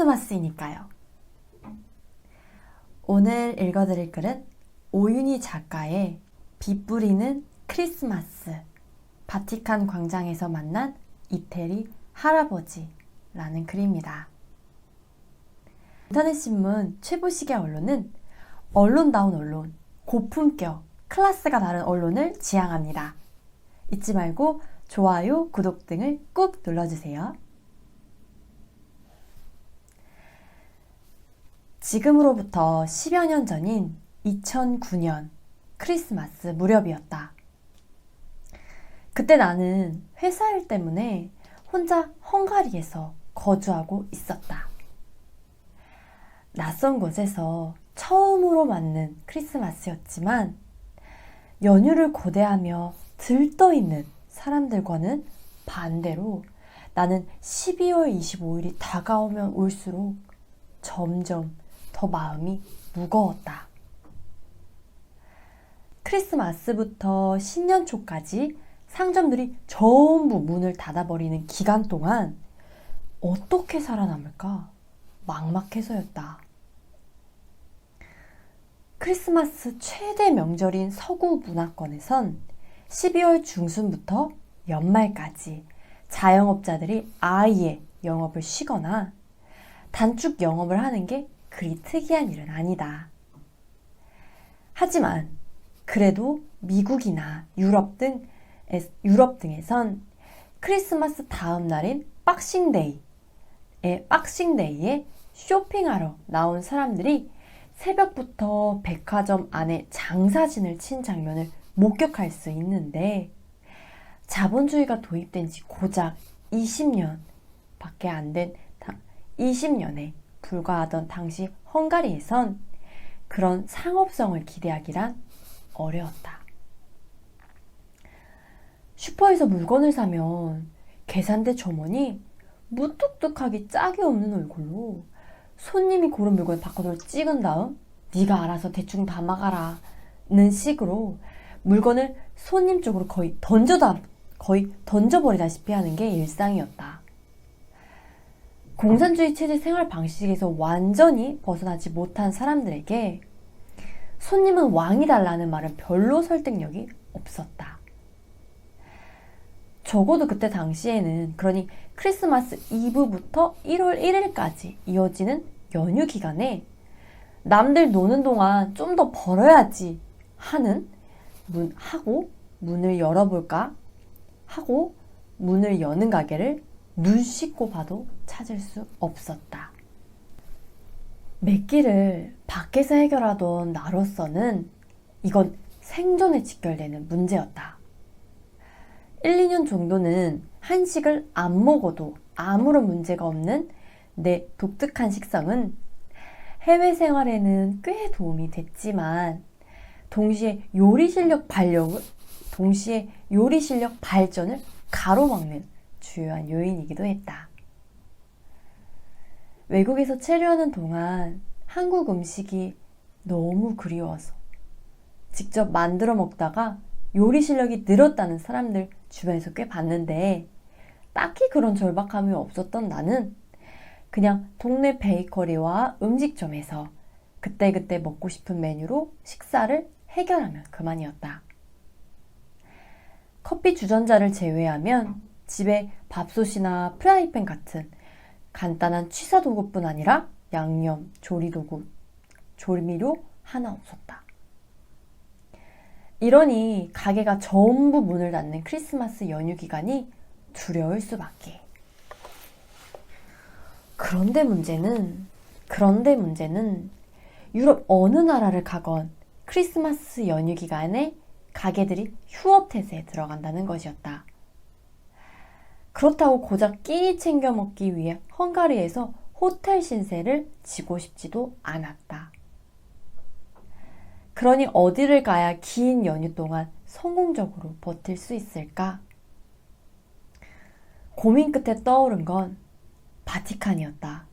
크리스마스이니까요. 오늘 읽어드릴 글은 오윤희 작가의 비 뿌리는 크리스마스 바티칸 광장에서 만난 이태리 할아버지라는 글입니다. 인터넷 신문 최보식의 언론은 언론다운 언론, 고품격, 클래스가 다른 언론을 지향합니다. 잊지 말고 좋아요, 구독 등을 꾹 눌러주세요. 지금으로부터 10여 년 전인 2009년 크리스마스 무렵이었다. 그때 나는 회사 일 때문에 혼자 헝가리에서 거주하고 있었다. 낯선 곳에서 처음으로 맞는 크리스마스였지만 연휴를 고대하며 들떠 있는 사람들과는 반대로 나는 12월 25일이 다가오면 올수록 점점 더 마음이 무거웠다. 크리스마스부터 신년 초까지 상점들이 전부 문을 닫아버리는 기간 동안 어떻게 살아남을까 막막해서였다. 크리스마스 최대 명절인 서구 문화권에선 12월 중순부터 연말까지 자영업자들이 아예 영업을 쉬거나 단축 영업을 하는 게 그리 특이한 일은 아니다. 하지만 그래도 미국이나 유럽 등 유럽 등에선 크리스마스 다음 날인 박싱데이에 박싱데이에 쇼핑하러 나온 사람들이 새벽부터 백화점 안에 장사진을 친 장면을 목격할 수 있는데 자본주의가 도입된 지 고작 20년 밖에 안 된 20년에 불과하던 당시 헝가리에선 그런 상업성을 기대하기란 어려웠다. 슈퍼에서 물건을 사면 계산대 점원이 무뚝뚝하게 짝이 없는 얼굴로 손님이 고른 물건 바코드를 찍은 다음 네가 알아서 대충 담아가라는 식으로 물건을 손님 쪽으로 거의 던져다 거의 던져버리다시피 하는 게 일상이었다. 공산주의 체제 생활 방식에서 완전히 벗어나지 못한 사람들에게 손님은 왕이 달라는 말은 별로 설득력이 없었다. 적어도 그때 당시에는 그러니 크리스마스 이브부터 1월 1일까지 이어지는 연휴 기간에 남들 노는 동안 좀 더 벌어야지 하는 문 하고 문을 열어볼까 하고 문을 여는 가게를 눈 씻고 봐도 찾을 수 없었다. 몇 끼를 밖에서 해결하던 나로서는 이건 생존에 직결되는 문제였다. 1, 2년 정도는 한식을 안 먹어도 아무런 문제가 없는 내 독특한 식성은 해외 생활에는 꽤 도움이 됐지만 동시에 요리 실력 발력을 동시에 요리 실력 발전을 가로막는 주요한 요인이기도 했다. 외국에서 체류하는 동안 한국 음식이 너무 그리워서 직접 만들어 먹다가 요리 실력이 늘었다는 사람들 주변에서 꽤 봤는데 딱히 그런 절박함이 없었던 나는 그냥 동네 베이커리와 음식점에서 그때그때 먹고 싶은 메뉴로 식사를 해결하면 그만이었다. 커피 주전자를 제외하면 집에 밥솥이나 프라이팬 같은 간단한 취사 도구뿐 아니라 양념, 조리 도구, 조미료 하나 없었다. 이러니 가게가 전부 문을 닫는 크리스마스 연휴 기간이 두려울 수밖에. 그런데 문제는, 그런데 문제는 유럽 어느 나라를 가건 크리스마스 연휴 기간에 가게들이 휴업 태세에 들어간다는 것이었다. 그렇다고 고작 끼니 챙겨 먹기 위해 헝가리에서 호텔 신세를 지고 싶지도 않았다. 그러니 어디를 가야 긴 연휴 동안 성공적으로 버틸 수 있을까? 고민 끝에 떠오른 건 바티칸이었다.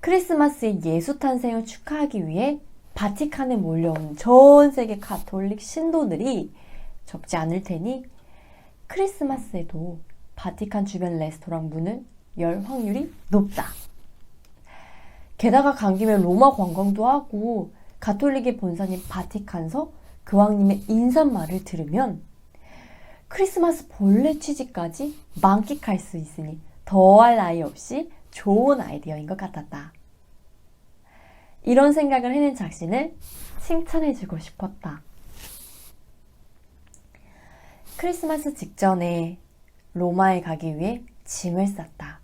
크리스마스의 예수 탄생을 축하하기 위해 바티칸에 몰려온 전 세계 카톨릭 신도들이 적지 않을 테니 크리스마스에도 바티칸 주변 레스토랑 문을 열 확률이 높다. 게다가 간 김에 로마 관광도 하고 가톨릭의 본사님 바티칸서 교황님의 인사말을 들으면 크리스마스 본래 취지까지 만끽할 수 있으니 더할 나위 없이 좋은 아이디어인 것 같았다. 이런 생각을 해낸 작신을 칭찬해주고 싶었다. 크리스마스 직전에 로마에 가기 위해 짐을 쌌다.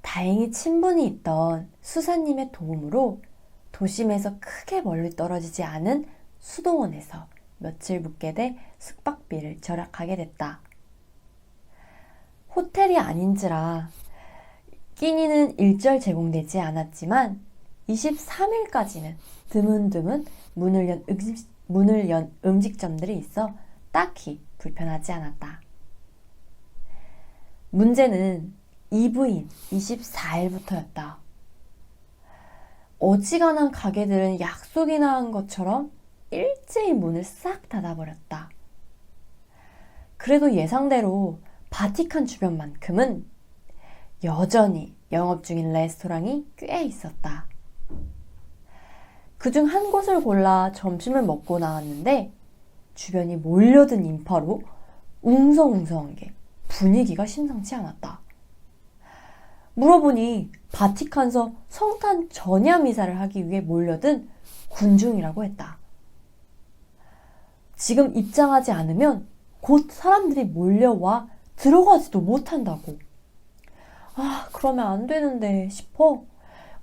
다행히 친분이 있던 수사님의 도움으로 도심에서 크게 멀리 떨어지지 않은 수도원에서 며칠 묵게 돼 숙박비를 절약하게 됐다. 호텔이 아닌지라 끼니는 일절 제공되지 않았지만 23일까지는 드문드문 문을 연, 음식, 문을 연 음식점들이 있어 딱히 불편하지 않았다. 문제는 이브인 24일부터였다. 어지간한 가게들은 약속이나 한 것처럼 일제히 문을 싹 닫아버렸다. 그래도 예상대로 바티칸 주변만큼은 여전히 영업 중인 레스토랑이 꽤 있었다. 그중 한 곳을 골라 점심을 먹고 나왔는데 주변이 몰려든 인파로 웅성웅성한 게 분위기가 심상치 않았다. 물어보니 바티칸서 성탄 전야 미사를 하기 위해 몰려든 군중이라고 했다. 지금 입장하지 않으면 곧 사람들이 몰려와 들어가지도 못한다고. 아, 그러면 안 되는데 싶어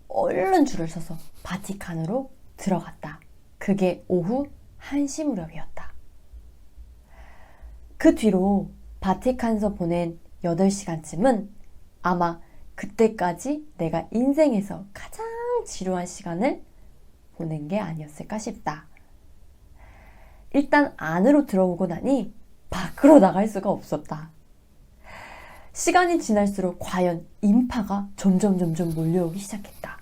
얼른 줄을 서서 바티칸으로 들어갔다. 그게 오후 1시 무렵이었다. 그 뒤로 바티칸서 보낸 8시간쯤은 아마 그때까지 내가 인생에서 가장 지루한 시간을 보낸 게 아니었을까 싶다. 일단 안으로 들어오고 나니 밖으로 나갈 수가 없었다. 시간이 지날수록 과연 인파가 점점 점점 몰려오기 시작했다.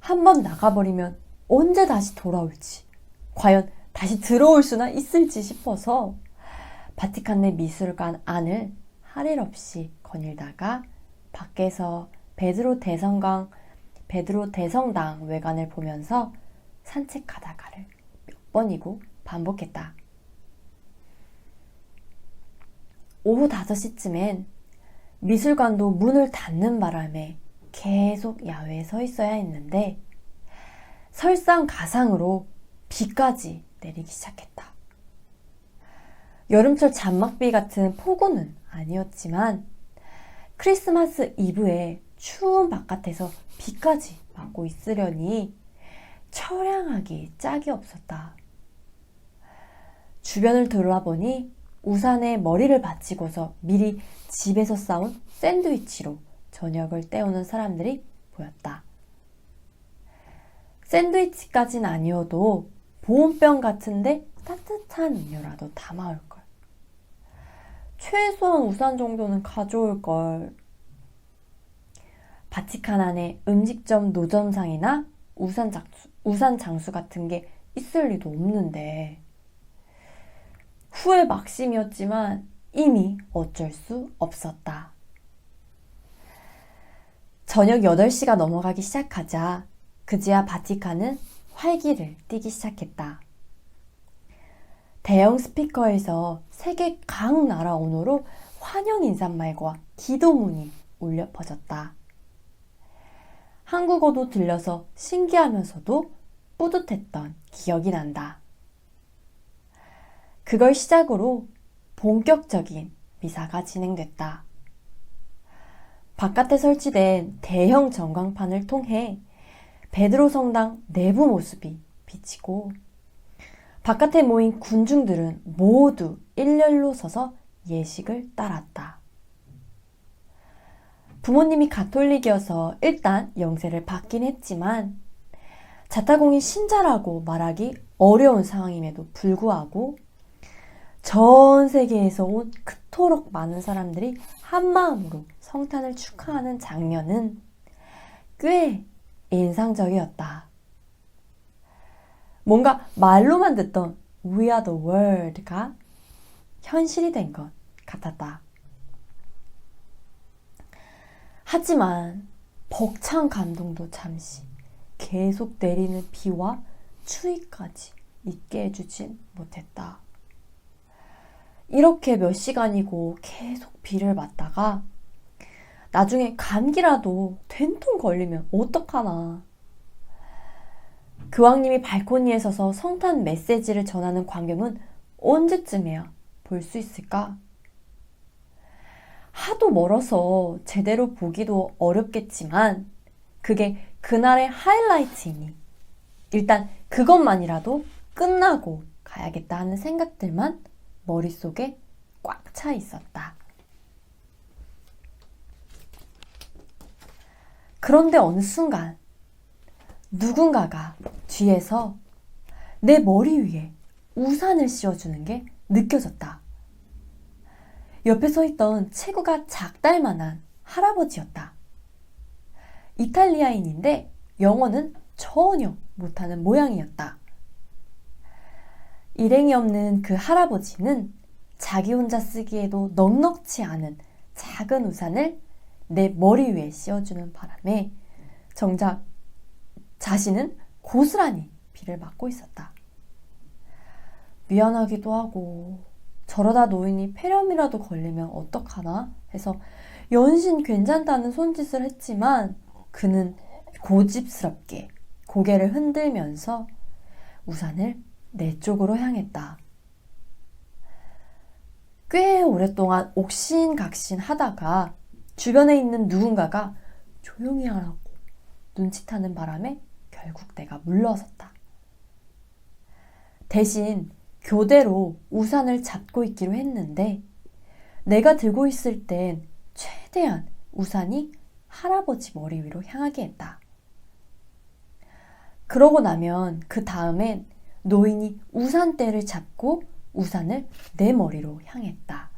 한 번 나가버리면 언제 다시 돌아올지, 과연 다시 들어올 수나 있을지 싶어서 바티칸 내 미술관 안을 할 일 없이 거닐다가 밖에서 베드로 대성강, 베드로 대성당 외관을 보면서 산책하다가를 몇 번이고 반복했다. 오후 5시쯤엔 미술관도 문을 닫는 바람에 계속 야외에 서 있어야 했는데 설상가상으로 비까지 내리기 시작했다. 여름철 잔막비 같은 폭우는 아니었지만 크리스마스 이브에 추운 바깥에서 비까지 맞고 있으려니 처량하기 짝이 없었다. 주변을 돌아보니 우산에 머리를 받치고서 미리 집에서 싸운 샌드위치로 저녁을 때우는 사람들이 보였다. 샌드위치까진 아니어도 보온병 같은데 따뜻한 음료라도 담아올 걸. 최소한 우산 정도는 가져올 걸. 바티칸 안에 음식점 노점상이나 우산 장수, 우산 장수 같은 게 있을 리도 없는데. 후회 막심이었지만 이미 어쩔 수 없었다. 저녁 8시가 넘어가기 시작하자 그제야 바티칸은 활기를 띠기 시작했다. 대형 스피커에서 세계 각 나라 언어로 환영 인사말과 기도문이 울려 퍼졌다. 한국어도 들려서 신기하면서도 뿌듯했던 기억이 난다. 그걸 시작으로 본격적인 미사가 진행됐다. 바깥에 설치된 대형 전광판을 통해 베드로 성당 내부 모습이 비치고 바깥에 모인 군중들은 모두 일렬로 서서 예식을 따랐다. 부모님이 가톨릭이어서 일단 영세를 받긴 했지만 자타공인 신자라고 말하기 어려운 상황임에도 불구하고 전 세계에서 온 그토록 많은 사람들이 한마음으로 성탄을 축하하는 장면은 꽤 인상적이었다. 뭔가 말로만 듣던 We are the world가 현실이 된 것 같았다. 하지만 벅찬 감동도 잠시 계속 내리는 비와 추위까지 잊게 해주진 못했다. 이렇게 몇 시간이고 계속 비를 맞다가 나중에 감기라도 된통 걸리면 어떡하나. 교황님이 발코니에 서서 성탄 메시지를 전하는 광경은 언제쯤이야 볼 수 있을까? 하도 멀어서 제대로 보기도 어렵겠지만 그게 그날의 하이라이트이니 일단 그것만이라도 끝나고 가야겠다 하는 생각들만 머릿속에 꽉 차 있었다. 그런데 어느 순간 누군가가 뒤에서 내 머리 위에 우산을 씌워주는 게 느껴졌다. 옆에 서 있던 체구가 작달 만한 할아버지였다. 이탈리아인인데 영어는 전혀 못하는 모양이었다. 일행이 없는 그 할아버지는 자기 혼자 쓰기에도 넉넉치 않은 작은 우산을 내 머리 위에 씌워주는 바람에 정작 자신은 고스란히 비를 맞고 있었다. 미안하기도 하고 저러다 노인이 폐렴이라도 걸리면 어떡하나 해서 연신 괜찮다는 손짓을 했지만 그는 고집스럽게 고개를 흔들면서 우산을 내 쪽으로 향했다. 꽤 오랫동안 옥신각신 하다가 주변에 있는 누군가가 조용히 하라고 눈치타는 바람에 결국 내가 물러섰다. 대신 교대로 우산을 잡고 있기로 했는데 내가 들고 있을 땐 최대한 우산이 할아버지 머리 위로 향하게 했다. 그러고 나면 그 다음엔 노인이 우산대를 잡고 우산을 내 머리로 향했다.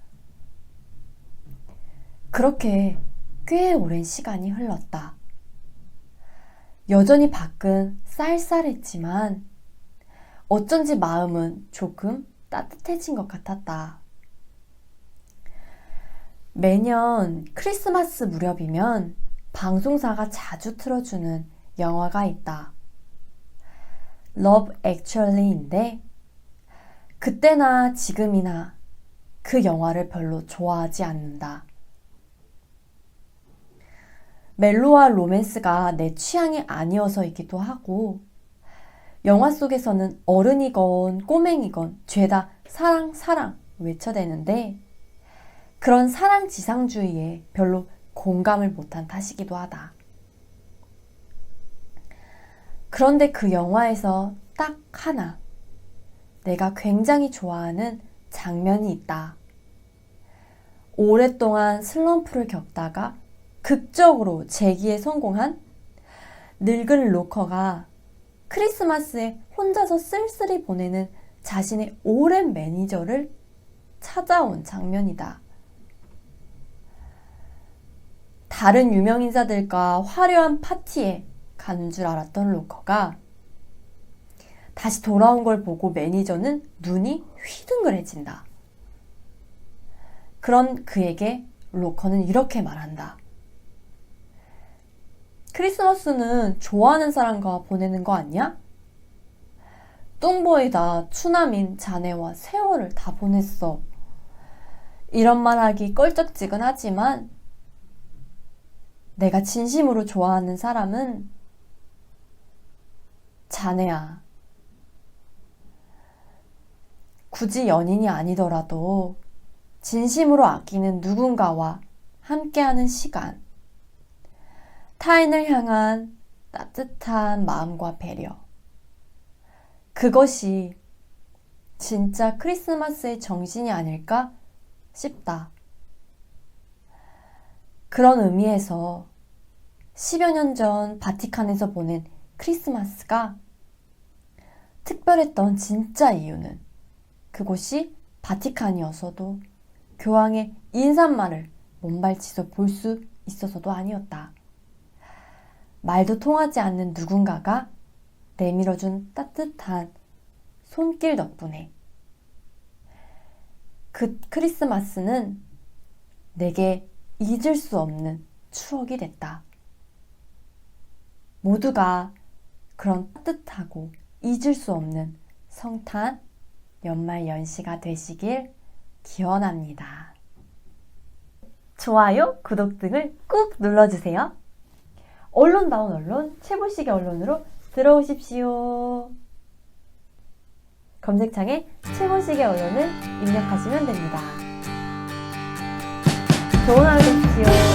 그렇게 꽤 오랜 시간이 흘렀다. 여전히 밖은 쌀쌀했지만 어쩐지 마음은 조금 따뜻해진 것 같았다. 매년 크리스마스 무렵이면 방송사가 자주 틀어주는 영화가 있다. Love Actually인데 그때나 지금이나 그 영화를 별로 좋아하지 않는다. 멜로와 로맨스가 내 취향이 아니어서이기도 하고 영화 속에서는 어른이건 꼬맹이건 죄다 사랑 사랑 외쳐대는데 그런 사랑 지상주의에 별로 공감을 못한 탓이기도 하다. 그런데 그 영화에서 딱 하나 내가 굉장히 좋아하는 장면이 있다. 오랫동안 슬럼프를 겪다가 극적으로 재기에 성공한 늙은 로커가 크리스마스에 혼자서 쓸쓸히 보내는 자신의 오랜 매니저를 찾아온 장면이다. 다른 유명 인사들과 화려한 파티에 간 줄 알았던 로커가 다시 돌아온 걸 보고 매니저는 눈이 휘둥그레진다. 그런 그에게 로커는 이렇게 말한다. 크리스마스는 좋아하는 사람과 보내는 거 아니야? 뚱보이다 추남인 자네와 세월을 다 보냈어. 이런 말 하기 껄쩍지근하지만 내가 진심으로 좋아하는 사람은 자네야. 굳이 연인이 아니더라도 진심으로 아끼는 누군가와 함께하는 시간. 타인을 향한 따뜻한 마음과 배려. 그것이 진짜 크리스마스의 정신이 아닐까 싶다. 그런 의미에서 10여 년 전 바티칸에서 보낸 크리스마스가 특별했던 진짜 이유는 그곳이 바티칸이어서도 교황의 인사말을 몸발치서 볼 수 있어서도 아니었다. 말도 통하지 않는 누군가가 내밀어준 따뜻한 손길 덕분에 그 크리스마스는 내게 잊을 수 없는 추억이 됐다. 모두가 그런 따뜻하고 잊을 수 없는 성탄 연말 연시가 되시길 기원합니다. 좋아요, 구독 등을 꾹 눌러주세요. 언론다운 언론, 최보식의 언론으로 들어오십시오. 검색창에 최보식의 언론을 입력하시면 됩니다. 좋은 하루 되십시오.